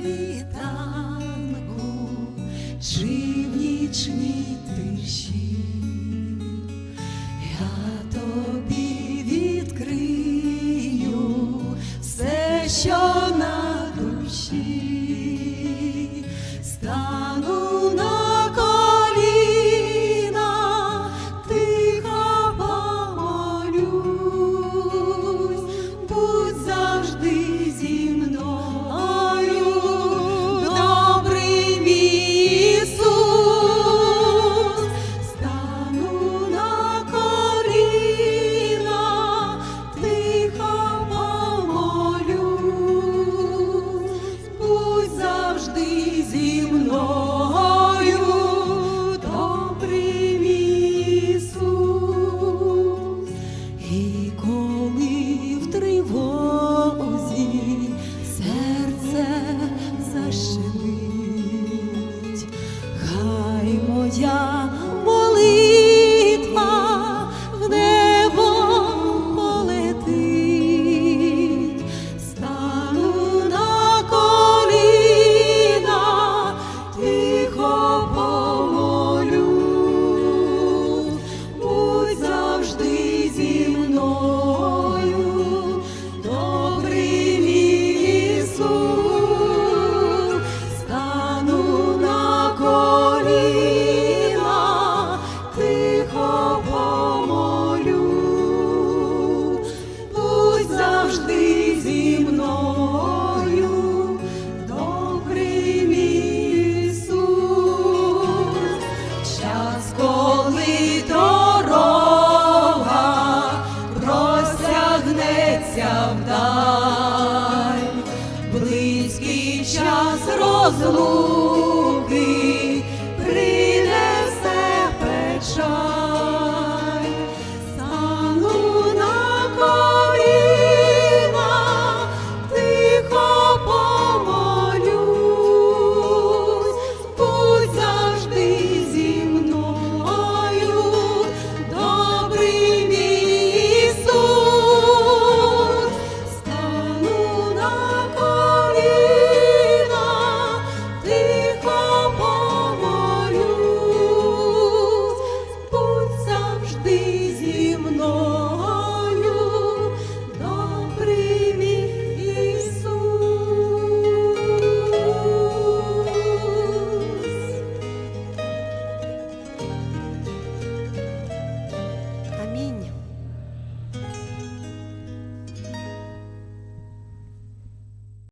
світанку чи в нічній тиші, я тобі відкрию все, що на душі. 过。Вдаль, близький час розлуки.